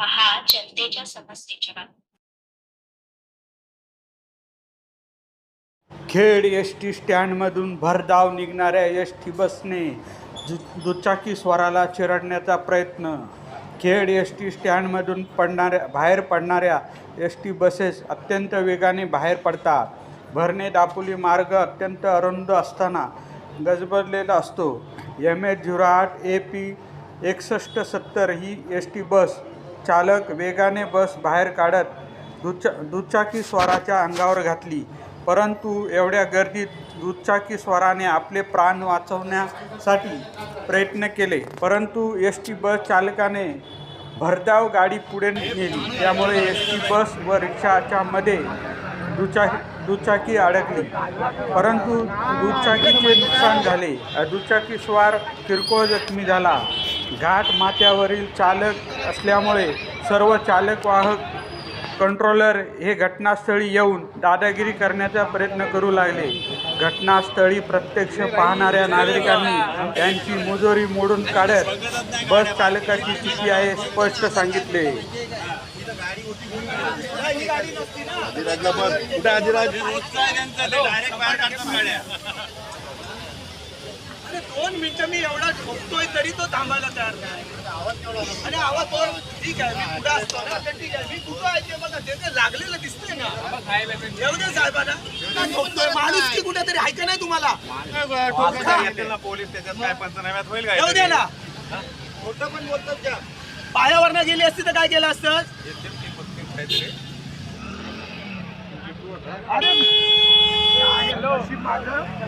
पहा जनतेच्या समस्येच्या बाबतीत. खेड एस टी स्टँडमधून भरधाव निघणाऱ्या एस टी बसने दु दुचाकी स्वराला चिरडण्याचा प्रयत्न. खेड एस टी स्टँडमधून पडणाऱ्या बाहेर पडणाऱ्या एस टी बसेस अत्यंत वेगाने बाहेर पडतात. भरणे दापोली मार्ग अत्यंत अरुंद असताना गजबजलेला असतो. एम एच झिरो आठ ए पी एकसष्ट सत्तर ही एस टी बस चालक वेगाने बस बाहेर काढत दुचा दुचाकी स्वाराच्या अंगावर घातली. परंतु एवढ्या गर्दीत दुचाकी स्वाराने आपले प्राण वाचवण्यासाठी प्रयत्न केले. परंतु एस टी बस चालकाने भरधाव गाडी पुढे नेली. त्यामुळे एस टी बस व रिक्षाच्या मध्ये दुचाकी दुचाकी अडकली. परंतु दुचाकीचे नुकसान झाले. दुचाकी स्वार किरकोळ जखमी झाला. घाट माथ्यावरील चालक असल्यामुळे सर्व चालक वाहक कंट्रोलर हे घटनास्थळी येऊन दादागिरी करण्याचा प्रयत्न करू लागले. घटनास्थळी प्रत्यक्ष पाहणाऱ्या नागरिकांनी त्यांची मुजोरी मोडून काढत बस चालकाची चुकी आहे स्पष्ट सांगितले. दोन मिनिटं मी एवढा ठोकतोय तरी तो थांबायला तयार नाही. आणि आवाज तो ठीक आहे मी पुढे असतो ना. तर ठीक आहे मी कुठं आहे ते बघा ते ते लागलेलं दिसतंय ना. येऊ दे साहेबांना का ठोकतोय माणूस की कुठे तरी आहे का नाही तुम्हाला? पोलीस त्याच्यात काय पंचनाम्यात होईल येऊ दे ना. खोटं पण बोलतात त्या. पायावरनं गेली असती तर काय केलं असतं? अरे माझं